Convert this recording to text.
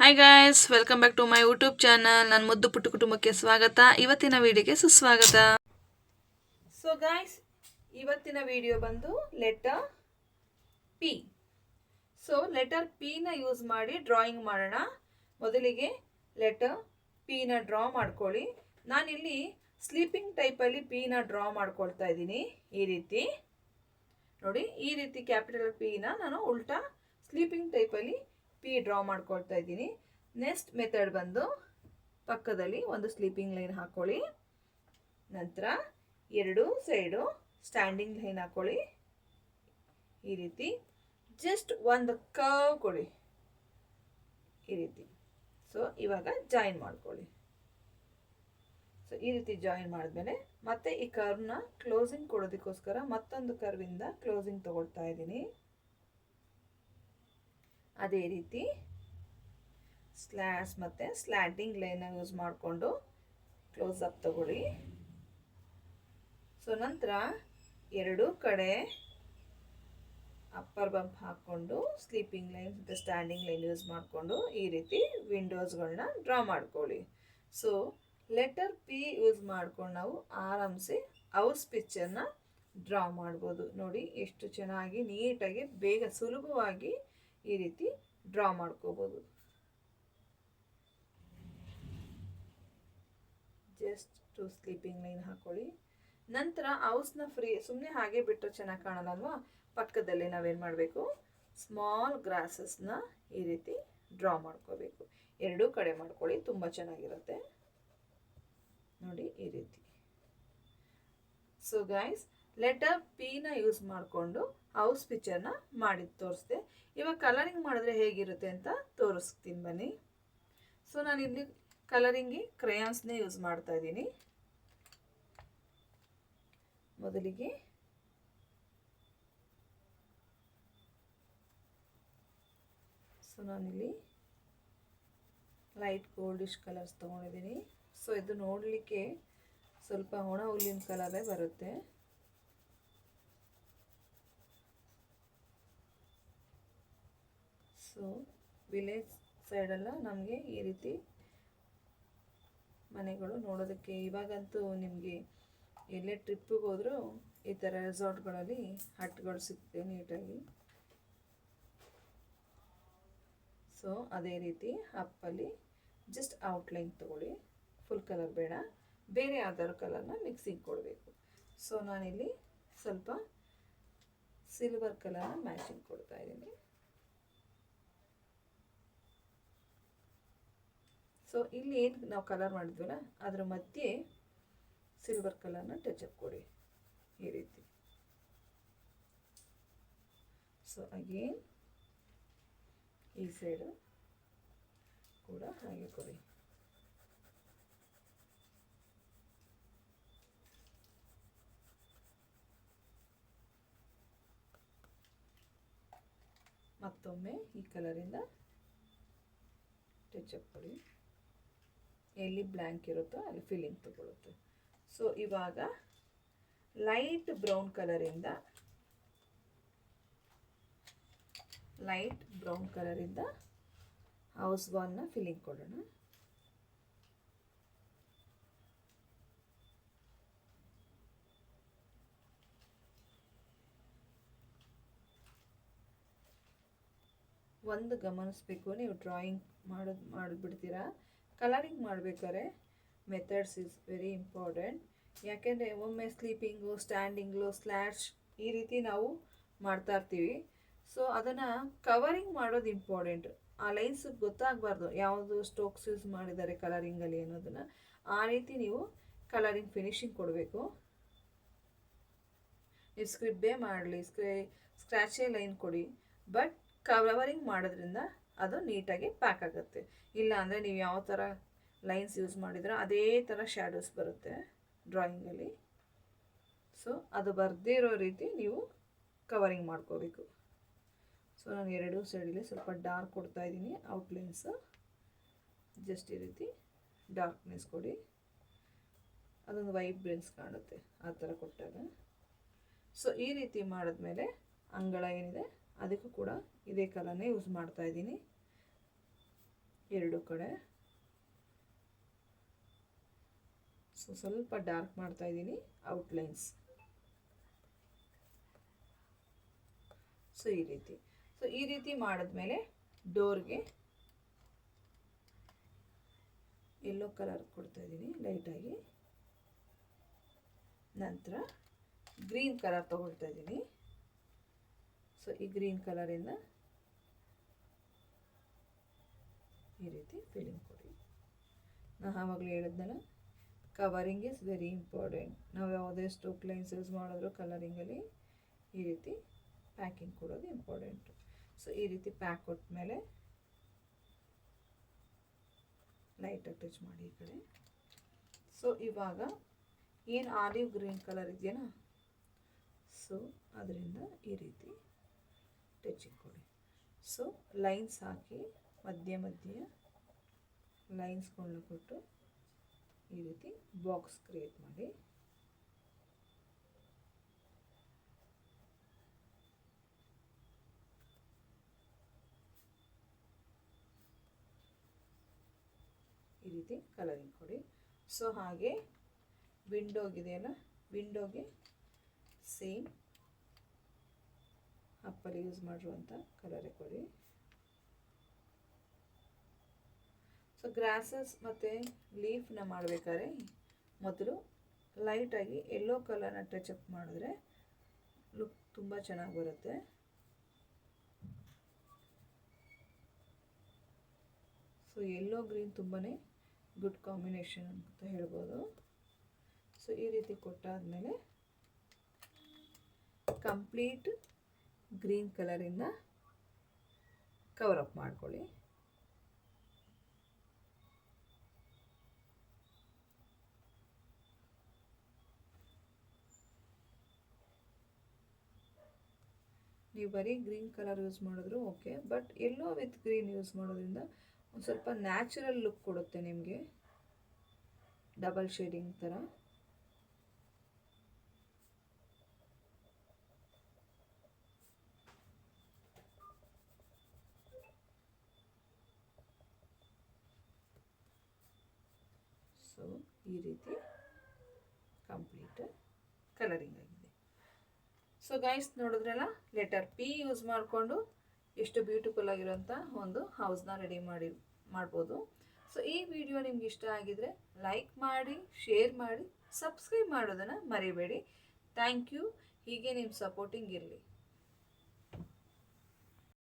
Hi guys welcome back to my YouTube channel ನನ್ನ ಮುದ್ದು ಪುಟ್ಟು ಕುಟುಂಬಕ್ಕೆ ಸ್ವಾಗತ. ಇವತ್ತಿನ ವಿಡಿಯೋಗೆ ಸುಸ್ವಾಗತ. ಸೊ ಗಾಯ್ಸ್ ಇವತ್ತಿನ ವಿಡಿಯೋ ಬಂದು ಲೆಟರ್ ಪಿ ಸೊ ಲೆಟರ್ ಪಿನ ಯೂಸ್ ಮಾಡಿ ಡ್ರಾಯಿಂಗ್ ಮಾಡೋಣ. ಮೊದಲಿಗೆ ಲೆಟರ್ ಪಿನ ಡ್ರಾ ಮಾಡ್ಕೊಳ್ಳಿ. ನಾನಿಲ್ಲಿ ಸ್ಲೀಪಿಂಗ್ ಟೈಪಲ್ಲಿ ಪಿನ ಡ್ರಾ ಮಾಡ್ಕೊಳ್ತಾ ಇದ್ದೀನಿ. ಈ ರೀತಿ. ನೋಡಿ, ಈ ರೀತಿ ಕ್ಯಾಪಿಟಲ್ ಪಿನ ನಾನು ಉಲ್ಟಾ ಸ್ಲೀಪಿಂಗ್ ಟೈಪಲ್ಲಿ ಪಿ ಡ್ರಾ ಮಾಡ್ಕೊಳ್ತಾ ಇದ್ದೀನಿ. ನೆಕ್ಸ್ಟ್ ಮೆಥಡ್ ಬಂದು ಪಕ್ಕದಲ್ಲಿ ಒಂದು ಸ್ಲೀಪಿಂಗ್ ಲೈನ್ ಹಾಕೊಳ್ಳಿ. ನಂತರ ಎರಡು ಸೈಡು ಸ್ಟ್ಯಾಂಡಿಂಗ್ ಲೈನ್ ಹಾಕೊಳ್ಳಿ. ಈ ರೀತಿ ಜಸ್ಟ್ ಒಂದು ಕರ್ವ್ ಕೊಡಿ. ಈ ರೀತಿ. ಸೊ ಇವಾಗ ಜಾಯಿನ್ ಮಾಡ್ಕೊಳ್ಳಿ. ಸೊ ಈ ರೀತಿ ಜಾಯಿನ್ ಮಾಡಿದ್ಮೇಲೆ ಮತ್ತೆ ಈ ಕರ್ವ್ನ ಕ್ಲೋಸಿಂಗ್ ಕೊಡೋದಕ್ಕೋಸ್ಕರ ಮತ್ತೊಂದು ಕರ್ವಿಂದ ಕ್ಲೋಸಿಂಗ್ ತಗೊಳ್ತಾ ಇದ್ದೀನಿ. ಅದೇ ರೀತಿ ಸ್ಲ್ಯಾಶ್ ಮತ್ತು ಸ್ಲ್ಯಾಟಿಂಗ್ ಲೈನ ಯೂಸ್ ಮಾಡಿಕೊಂಡು ಕ್ಲೋಸ್ ಅಪ್ ತಗೊಳ್ಳಿ. ಸೊ ನಂತರ ಎರಡು ಕಡೆ ಅಪ್ಪರ್ ಬಂಪ್ ಹಾಕ್ಕೊಂಡು ಸ್ಲೀಪಿಂಗ್ ಲೈನ್ ಮತ್ತು ಸ್ಟ್ಯಾಂಡಿಂಗ್ ಲೈನ್ ಯೂಸ್ ಮಾಡಿಕೊಂಡು ಈ ರೀತಿ ವಿಂಡೋಸ್ಗಳನ್ನ ಡ್ರಾ ಮಾಡ್ಕೊಳ್ಳಿ. ಸೊ ಲೆಟರ್ ಪಿ ಯೂಸ್ ಮಾಡ್ಕೊಂಡು ನಾವು ಆರಾಮ್ಸೆ ಹೌಸ್ ಪಿಕ್ಚರ್ನ ಡ್ರಾ ಮಾಡ್ಬೋದು. ನೋಡಿ, ಎಷ್ಟು ಚೆನ್ನಾಗಿ ನೀಟಾಗಿ ಬೇಗ ಸುಲಭವಾಗಿ ಈ ರೀತಿ ಡ್ರಾ ಮಾಡ್ಕೋಬೋದು. ಜಸ್ಟ್ ಟು ಸ್ಲೀಪಿಂಗ್ ಲೈನ್ ಹಾಕೊಳ್ಳಿ. ನಂತರ ಹೌಸ್ನ ಫ್ರೀ ಸುಮ್ಮನೆ ಹಾಗೆ ಬಿಟ್ಟರೆ ಚೆನ್ನಾಗಿ ಕಾಣಲ್ಲಲ್ವಾ? ಪಕ್ಕದಲ್ಲಿ ನಾವೇನು ಮಾಡಬೇಕು? ಸ್ಮಾಲ್ ಗ್ರಾಸಸ್ನ ಈ ರೀತಿ ಡ್ರಾ ಮಾಡ್ಕೋಬೇಕು. ಎರಡೂ ಕಡೆ ಮಾಡ್ಕೊಳ್ಳಿ, ತುಂಬ ಚೆನ್ನಾಗಿರುತ್ತೆ. ನೋಡಿ ಈ ರೀತಿ. ಸೊ ಗೈಸ್ ಲೆಟರ್ ಪಿನ ಯೂಸ್ ಮಾಡಿಕೊಂಡು ಹೌಸ್ ಪಿಕ್ಚರ್ನ ಮಾಡಿ ತೋರಿಸ್ದೆ. ಇವಾಗ ಕಲರಿಂಗ್ ಮಾಡಿದ್ರೆ ಹೇಗಿರುತ್ತೆ ಅಂತ ತೋರಿಸ್ತೀನಿ ಬನ್ನಿ. ಸೊ ನಾನು ಇಲ್ಲಿ ಕಲರಿಂಗಿಗೆ ಕ್ರಯಾನ್ಸ್ನೇ ಯೂಸ್ ಮಾಡ್ತಾ ಇದ್ದೀನಿ. ಮೊದಲಿಗೆ ಸೊ ನಾನಿಲ್ಲಿ ಲೈಟ್ ಗೋಲ್ಡಿಶ್ ಕಲರ್ಸ್ ತೊಗೊಂಡಿದ್ದೀನಿ. ಸೊ ಇದು ನೋಡಲಿಕ್ಕೆ ಸ್ವಲ್ಪ ಒಣ ಹುಲ್ಲಿನ ಕಲರೇ ಬರುತ್ತೆ. ಸೊ ವಿಲೇಜ್ ಸೈಡೆಲ್ಲ ನಮಗೆ ಈ ರೀತಿ ಮನೆಗಳು ನೋಡೋದಕ್ಕೆ. ಇವಾಗಂತೂ ನಿಮಗೆ ಎಲ್ಲೇ ಟ್ರಿಪ್ಪಿಗೆ ಹೋದರೂ ಈ ಥರ ರೆಸಾರ್ಟ್ಗಳಲ್ಲಿ ಹಟ್ಗಳು ಸಿಗ್ತವೆ ನೀಟಾಗಿ. ಸೊ, ಅದೇ ರೀತಿ ಅಪ್ಪಲ್ಲಿ ಜಸ್ಟ್ ಔಟ್ಲೈನ್ ತೊಗೊಳ್ಳಿ. ಫುಲ್ ಕಲರ್ ಬೇಡ. ಬೇರೆ ಯಾವ್ದಾದ್ರು ಕಲರ್ನ ಮಿಕ್ಸಿಂಗ್ ಕೊಡಬೇಕು. ಸೊ ನಾನಿಲ್ಲಿ ಸ್ವಲ್ಪ ಸಿಲ್ವರ್ ಕಲರ್ನ ಮ್ಯಾಚಿಂಗ್ ಕೊಡ್ತಾ ಇದ್ದೀನಿ. ಸೊ ಇಲ್ಲಿ ಏನು ನಾವು ಕಲರ್ ಮಾಡಿದ್ವಲ್ಲ, ಅದರ ಮಧ್ಯೆ ಸಿಲ್ವರ್ ಕಲರ್ನ ಟಚಪ್ ಕೊಡಿ, ಈ ರೀತಿ. ಸೊ ಅಗೇನ್ ಈ ಸೈಡು ಕೂಡ ಹಾಗೆ ಕೊಡಿ. ಮತ್ತೊಮ್ಮೆ ಈ ಕಲರಿಂದ ಟಚಪ್ ಕೊಡಿ. ಎಲ್ಲಿ ಬ್ಲ್ಯಾಂಕ್ ಇರುತ್ತೋ ಅಲ್ಲಿ ಫಿಲ್ಲಿಂಗ್ ತಗೊಳುತ್ತೆ. ಸೊ ಇವಾಗ ಲೈಟ್ ಬ್ರೌನ್ ಕಲರಿಂದ ಲೈಟ್ ಬ್ರೌನ್ ಕಲರಿಂದ ಹೌಸ್ ವಾಲ್ನ ಫಿಲ್ಲಿಂಗ್ ಕೊಡೋಣ. ಒಂದು ಗಮನಿಸ್ಬೇಕು, ನೀವು ಡ್ರಾಯಿಂಗ್ ಮಾಡೋದು, ಮಾಡಿಬಿಡ್ತೀರಾ? ಕಲರಿಂಗ್ ಮಾಡಬೇಕಾದ್ರೆ ಮೆಥಡ್ಸ್ ಇಸ್ ವೆರಿ ಇಂಪಾರ್ಟೆಂಟ್ ಯಾಕೆಂದರೆ ಒಮ್ಮೆ ಸ್ಲೀಪಿಂಗು ಸ್ಟ್ಯಾಂಡಿಂಗು ಸ್ಲ್ಯಾಶ್ ಈ ರೀತಿ ನಾವು ಮಾಡ್ತಾ ಇರ್ತೀವಿ. ಸೊ ಅದನ್ನು ಕವರಿಂಗ್ ಮಾಡೋದು ಇಂಪಾರ್ಟೆಂಟ್ ಆ ಲೈನ್ಸ್ ಗೊತ್ತಾಗಬಾರ್ದು ಯಾವುದು ಸ್ಟೋಕ್ಸ್ ಯೂಸ್ ಮಾಡಿದ್ದಾರೆ ಕಲರಿಂಗಲ್ಲಿ ಅನ್ನೋದನ್ನು. ಆ ರೀತಿ ನೀವು ಕಲರಿಂಗ್ ಫಿನಿಶಿಂಗ್ ಕೊಡಬೇಕು. ನೀವು ಸ್ಕ್ರಿಬ್ಬೇ ಮಾಡಲಿ ಸ್ಕ್ರೇ ಸ್ಕ್ರ್ಯಾಚೇ ಲೈನ್ ಕೊಡಿ. ಬಟ್ ಕವರಿಂಗ್ ಮಾಡೋದ್ರಿಂದ ಅದು ನೀಟಾಗಿ ಪ್ಯಾಕ್ ಆಗುತ್ತೆ. ಇಲ್ಲ ಅಂದರೆ ನೀವು ಯಾವ ಥರ ಲೈನ್ಸ್ ಯೂಸ್ ಮಾಡಿದ್ರೆ ಅದೇ ಥರ ಶ್ಯಾಡೋಸ್ ಬರುತ್ತೆ ಡ್ರಾಯಿಂಗಲ್ಲಿ ಸೊ ಅದು ಬರ್ದಿರೋ ರೀತಿ ನೀವು ಕವರಿಂಗ್ ಮಾಡ್ಕೋಬೇಕು. ಸೊ ನಾನು ಎರಡೂ ಸೈಡಲ್ಲಿ ಸ್ವಲ್ಪ ಡಾರ್ಕ್ ಕೊಡ್ತಾ ಇದ್ದೀನಿ ಔಟ್ಲೈನ್ಸ್ ಜಸ್ಟ್ ಈ ರೀತಿ ಡಾರ್ಕ್ನೆಸ್ ಕೊಡಿ. ಅದೊಂದು ವೈಬ್ರೆನ್ಸ್ ಕಾಣುತ್ತೆ ಆ ಥರ ಕೊಟ್ಟಾಗ. ಸೊ ಈ ರೀತಿ ಮಾಡಿದ್ಮೇಲೆ ಅಂಗಳ ಏನಿದೆ, ಅದಕ್ಕೂ ಕೂಡ ಇದೇ ಕಲರ್ನೇ ಯೂಸ್ ಮಾಡ್ತಾ ಇದ್ದೀನಿ. ಎರಡು ಕಡೆ. ಸೊ ಸ್ವಲ್ಪ ಡಾರ್ಕ್ ಮಾಡ್ತಾ ಇದ್ದೀನಿ ಔಟ್ಲೈನ್ಸ್ ಸೊ ಈ ರೀತಿ. ಸೊ ಈ ರೀತಿ ಮಾಡಿದ್ಮೇಲೆ ಡೋರ್ಗೆ ಎಲ್ಲೋ ಕಲರ್ ಕೊಡ್ತಾ ಇದ್ದೀನಿ ಲೈಟಾಗಿ ನಂತರ ಗ್ರೀನ್ ಕಲರ್ ತೊಗೊಳ್ತಾ ಇದ್ದೀನಿ. ಸೊ ಈ ಗ್ರೀನ್ ಕಲರಿಂದ ಈ ರೀತಿ ಫೀಲಿಂಗ್ ಕೊಡಿ. ನಾನು ಆವಾಗಲೇ ಹೇಳಿದ್ನಲ್ಲ ಕವರಿಂಗ್ ಇಸ್ ವೆರಿ ಇಂಪಾರ್ಟೆಂಟ್ ನಾವು ಯಾವುದೇ ಸ್ಟೋಕ್ ಲೈನ್ಸ್ ಯೂಸ್ ಮಾಡಿದ್ರು ಕಲರಿಂಗಲ್ಲಿ ಈ ರೀತಿ ಪ್ಯಾಕಿಂಗ್ ಕೊಡೋದು ಇಂಪಾರ್ಟೆಂಟು ಸೊ ಈ ರೀತಿ ಪ್ಯಾಕ್ ಕೊಟ್ಮೇಲೆ ಲೈಟಾಗಿ ಟಚ್ ಮಾಡಿ ಈ ಕಡೆ. ಸೊ ಇವಾಗ ಏನು ಆಲಿವ್ ಗ್ರೀನ್ ಕಲರ್ ಇದೆಯಲ್ಲ ಸೊ ಅದರಿಂದ ಈ ರೀತಿ ಟಚಿಂಗ್ ಕೊಡಿ. ಸೊ ಲೈನ್ಸ್ ಹಾಕಿ ಮಧ್ಯ ಮಧ್ಯ ಲೈನ್ಸ್ಗಳನ್ನ ಕೊಟ್ಟು ಈ ರೀತಿ ಬಾಕ್ಸ್ ಕ್ರಿಯೇಟ್ ಮಾಡಿ. ಈ ರೀತಿ ಕಲರಿಂಗ್ ಕೊಡಿ. ಸೊ ಹಾಗೆ ವಿಂಡೋಗಿದೆಯಲ್ಲ ವಿಂಡೋಗೆ ಸೇಮ್ ಅಪ್ಪಲ್ಲಿ ಯೂಸ್ ಮಾಡಿರುವಂಥ ಕಲರೇ ಕೊಡಿ. ಸೊ ಗ್ರಾಸಸ್ ಮತ್ತು ಲೀಫ್ನ ಮಾಡಬೇಕಾದ್ರೆ ಮೊದಲು ಲೈಟಾಗಿ ಯೆಲ್ಲೋ ಕಲರ್ನ ಟಚಪ್ ಮಾಡಿದ್ರೆ ಲುಕ್ ತುಂಬ ಚೆನ್ನಾಗಿ ಬರುತ್ತೆ. ಸೊ ಯೆಲ್ಲೋ ಗ್ರೀನ್ ತುಂಬಾ ಗುಡ್ ಕಾಂಬಿನೇಷನ್ ಅಂತ ಹೇಳ್ಬೋದು. ಸೊ ಈ ರೀತಿ ಕೊಟ್ಟಾದಮೇಲೆ ಕಂಪ್ಲೀಟ್ ಗ್ರೀನ್ ಕಲರಿಂದ ಕವರ್ ಅಪ್ ಮಾಡ್ಕೊಳ್ಳಿ. ನೀವು ಬರೀ ಗ್ರೀನ್ ಕಲರ್ ಯೂಸ್ ಮಾಡಿದ್ರು okay, but yellow with green use ಮಾಡೋದ್ರಿಂದ ಒಂದು ಸ್ವಲ್ಪ ನ್ಯಾಚುರಲ್ ಲುಕ್ ಕೊಡುತ್ತೆ ನಿಮಗೆ. ಡಬಲ್ ಶೇಡಿಂಗ್ ಥರ ಸೊ ಈ ರೀತಿ ಕಂಪ್ಲೀಟ್ ಕಲರಿಂಗ್ ಆಗಿದೆ. ಸೊ ಗೈಸ್ ನೋಡಿದ್ರಲ್ಲ? ಲೆಟರ್ ಪಿ ಯೂಸ್ ಮಾಡಿಕೊಂಡು ಎಷ್ಟು ಬ್ಯೂಟಿಫುಲ್ ಆಗಿರೋಂಥ ಒಂದು ಹೌಸ್ನ ರೆಡಿ ಮಾಡಿ, ಮಾಡ್ಬೋದು. ಸೊ ಈ ವಿಡಿಯೋ ನಿಮ್ಗೆ ಇಷ್ಟ ಆಗಿದ್ರೆ ಲೈಕ್ ಮಾಡಿ ಶೇರ್ ಮಾಡಿ ಸಬ್ಸ್ಕ್ರೈಬ್ ಮಾಡೋದನ್ನು ಮರಿಬೇಡಿ. ಥ್ಯಾಂಕ್ ಯು ಹೀಗೆ ನಿಮ್ಮ ಸಪೋರ್ಟಿಂಗ್ ಇರಲಿ.